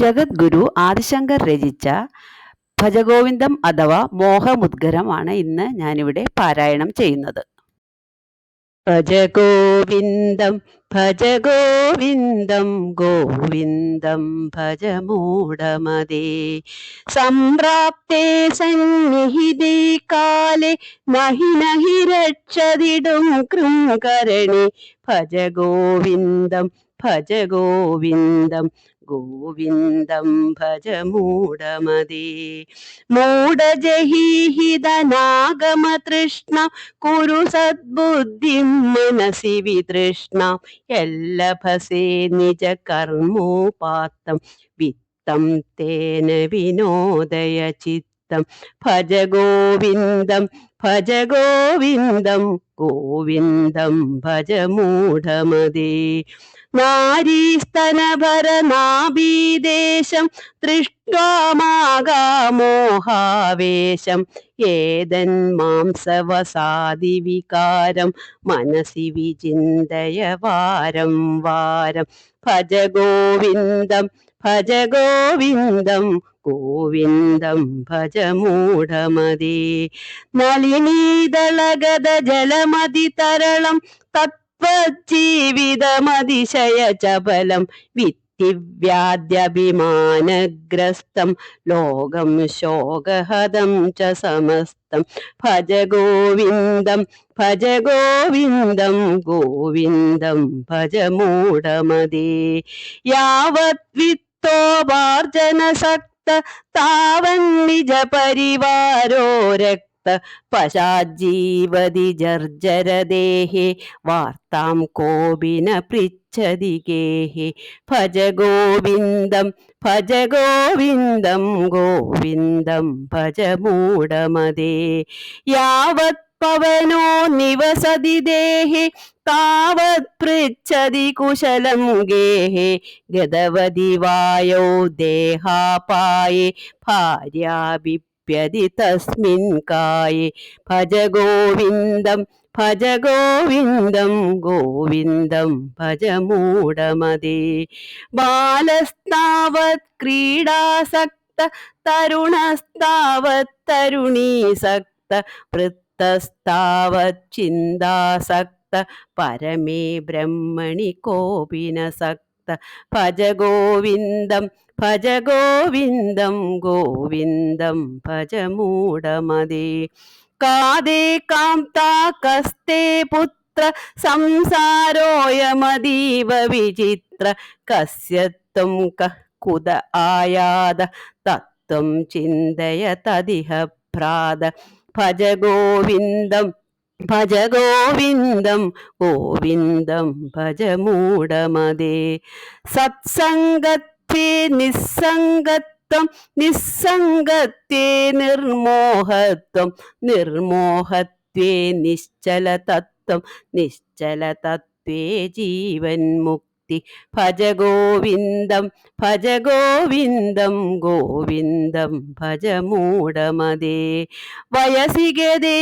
ജഗദ്ഗുരു ആദിശങ്കർ രചിച്ച ഭജഗോവിന്ദം അഥവാ മോഹമുദ്ഗരമാണ് ഇന്ന് ഞാനിവിടെ പാരായണം ചെയ്യുന്നത്. ഭജഗോവിന്ദം ഭജഗോവിന്ദം ഗോവിന്ദം ഭജമൂഢമതേ സംപ്രാപ്തേ സന്നിഹിതേ കാലേ നഹി നഹി രക്ഷതിടും കൃങ്കരണി ഭജഗോവിന്ദം ഭജഗോവിന്ദം ഗോവിന്ദം ഭജ മൂഢമതേ മൂഢജഹീഹിതനാഗമതൃഷ്ണ കുരു സദ്ബുദ്ധിം മനസി വിതൃഷ്ണ എല്ലഭസേ നിജ കർമ്മോപാത്തം വിത്തം തേന വിനോദയ ചിത്തം ഭജ ഗോവിന്ദം ഭജ ഗോവിന്ദം ഗോവിന്ദം ഭജ മൂഢമതേ നാരീസ്തനഭരനാഭീദേശം ദൃഷ്ട്വാമാകാമോഹാവേശം ഏതൻ മാംസവസാദി വികാരം മനസി വിചിന്തയ വാരം. വാരം ഭജ ഗോവിന്ദം ഭജ ഗോവിന്ദം ഗോവിന്ദം ഭജമൂഢമതി. നളിനീതളഗത ജലമതി തരളം തത്വജീവിതമതിശയ ചപലം വിത്തിവ്യാദ്യഭിമാനഗ്രസ്തം ലോകം ശോകഹതം ച സമസ്തം. ഭജ ഗോവിന്ദം ഭജ ഗോവിന്ദം ഗോവിന്ദം ഭജ മൂഢമതി യാവത് വിത്തോപാർജന സക്ത താവൻ നിജ പരിവാരോ രക്ത പശാജീവതി ജർജരദേഹേ വാർത്താം കോപിന പൃച്ഛതി ഗേഹേ. ഭജ ഗോവിന്ദം ഭജ ഗോവിന്ദം ഗോവിന്ദം ഭജ മൂഢമതേ യാവത് പവനോ നിവസതി ദേഹേ താവത് പൃച്ഛതി കുശലം ഗേഹേ ഗതവതി വായൗ ദേഹാപായേ ഭാര്യാഭിപ്യതി തസ്മിൻ കായേ. ഭജ ഗോവിന്ദം ഭജ ഗോവിന്ദം ഗോവിന്ദം ഭജ മൂഢമതേ ബാലസ്താവത് ക്രീഡാസക്ത തരുണസ്താവത് തരുണീസക്ത ചിന്താസക്ത പരമേ ബ്രഹ്മണി കോപിനസക്ത ഭജ ഗോവിന്ദം ഭജ ഗോവിന്ദം ഗോവിന്ദം ഭജ മൂഢമതേ കാതേ കാന്താ കസ്തേ പുത്ര സംസാരോയമതീവ വിചിത്ര കസ്യത്വം കുത ആയാത തത്വം ചിന്തയ തതിഹ ഭ്രാത ഭജ ഗോവിന്ദം ഭജ ഗോവിന്ദം ഗോവിന്ദം ഭജ മൂഢമതേ സത്സംഗത്വേ നിസ്സംഗത്വം നിസ്സംഗത്തെ നിർമോഹത്വം നിർമോഹത്വേ നിശ്ചല തത്വേ ജീവൻ മുക്തി ഭജ ഗോവിന്ദം ഭജ ഗോവിന്ദം ഗോവിന്ദം ഭജ മൂടമതേ വയസി ഗതേ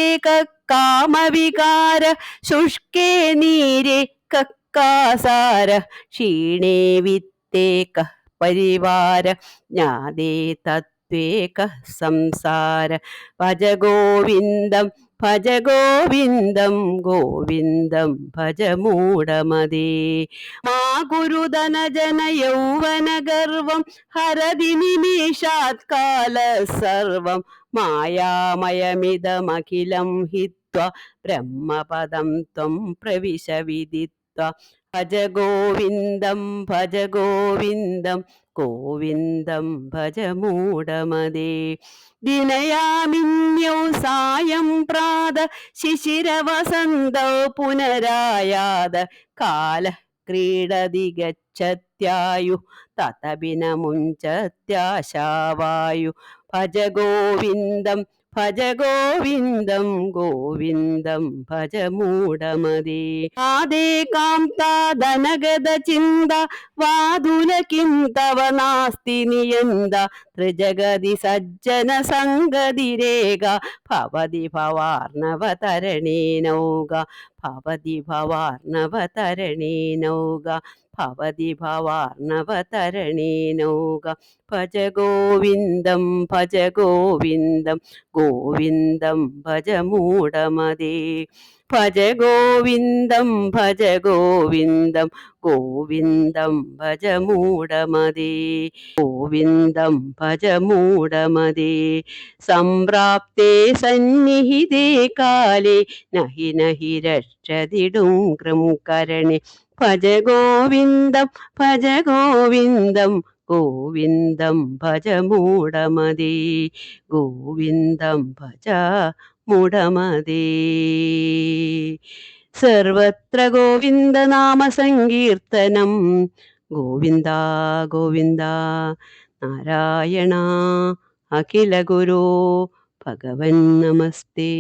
കാമവികാര ശുഷ്കേ നീരെ കക്കാസാര ക്ഷീണേ വിത്തേ കഃ പരിവാര ജ്ഞാതേ തത്വേ കഃ സംസാര. ഭജ ഗോവിന്ദം ഭജ ഗോവിന്ദം ഗോവിന്ദം ഭജ മൂഢമതേ മാ ഗുരുധനജന യൗവന ഗർവം ഹരതി നിമിഷാത് സർവം. മായാമയമിതമഖിലം ഹിത്വ ബ്രഹ്മപദം ത്വം പ്രവിശ വിദിത്വ. ഭജ ഗോവിന്ദം ഭജ ഗോവിന്ദം ഗോവിന്ദം ഭജ മൂഢമതേ ദിനയാമിന്യൗ സായം പ്രാത ശിശിരവസന്തൗ പുനരായാത. കാല ക്രീഡതി ഗച്ഛത്യായു തതബിനമുഞ്ചത്യാശാവായു. ഭജ ഗോവിന്ദം ഭജ ഗോവിന്ദം ഗോവിന്ദം ഭജ മൂടമതി ആദേ കാന്താദനഗത ചിന്ത വാതുല കിം നാസ്തി നിയന്ത ത്രിജഗതി സജ്ജന സംഗതിരേക ഭവതി ഭവാർണവതരണേ നൗക ഭവതി ഭവാർണവതരണേ നൗക. ഭവതി ഭവാർണവതരണീനോക. ഭജ ഗോവിന്ദം ഭജ ഗോവിന്ദം ഗോവിന്ദം ഭജ മൂടമതേ. ഭജ ഗോവിന്ദം ഭജ ഗോവിന്ദം ഗോവിന്ദം ഭജ മൂടമതേ. ഗോവിന്ദം ഭജ മൂടമതേ. സംപ്രാപ്തേ സന്നിഹിതേ കാലേ നഹി നഹി രക്ഷതിടും കൃംകരണേ ഭജ ഗോവിന്ദം ഭജ ഗോവിന്ദം ഗോവിന്ദം ഭജ മൂടമതി ഗോവിന്ദം ഭജ മൂടമതി സർവത്ര ഗോവിന്ദ നാമ സങ്കീർത്തനം ഗോവിന്ദ ഗോവിന്ദ നാരായണ അഖില ഗുരു ഭഗവൻ നമസ്തേ.